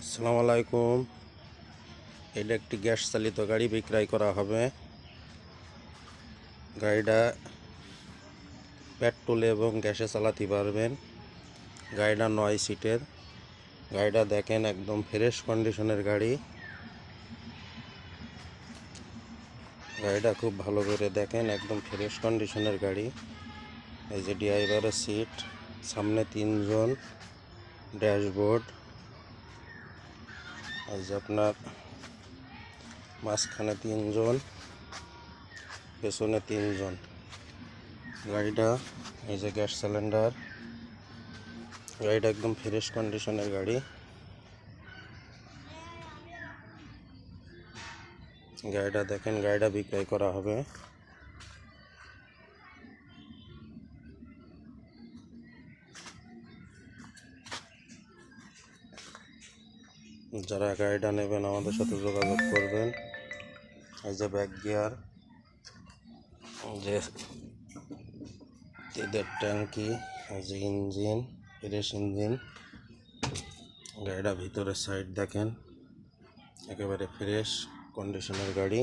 আসসালামু আলাইকুম। এটা একটি গ্যাস চালিত গাড়ি বিক্রয় করা হবে। গাড়িটা পেট্রোল এবং গ্যাসে চালাতে পারবেন। গাড়িটা নয় সিটের। গাড়িটা দেখেন একদম ফ্রেশ কন্ডিশনের গাড়ি। গাড়িটা খুব ভালো করে দেখেন, একদম ফ্রেশ কন্ডিশনের গাড়ি। এই যে ড্রাইভারের সিট, সামনে তিনজন ড্যাশবোর্ড। এই যে আপনার মাঝখানে তিনজন, পেছনে তিনজন। গাড়িটা, এই যে গ্যাস সিলিন্ডার, গাড়িটা একদম ফ্রেশ কন্ডিশনের গাড়ি। গাড়িটা দেখেন, গাড়িটা বিক্রয় করা হবে। যারা গাড়িটা নেবেন, আমাদের সাথে যোগাযোগ করবেন। এই যে ব্যাক গিয়ার যে তেলের ট্যাঙ্কি যে ইঞ্জিন ফ্রেশ ইঞ্জিন গাড়িটা ভিতরের সাইড দেখেন, একেবারে ফ্রেশ কন্ডিশনের গাড়ি।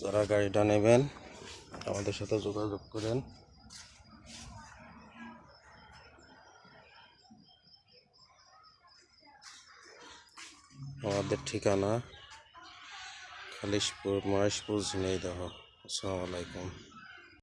যারা গাড়িটা নেবেন, আমাদের সাথে যোগাযোগ করেন। আমাদের ঠিকানা খালিশপুর মহেশপুর ঝিনাইদহ। আসসালামু আলাইকুম।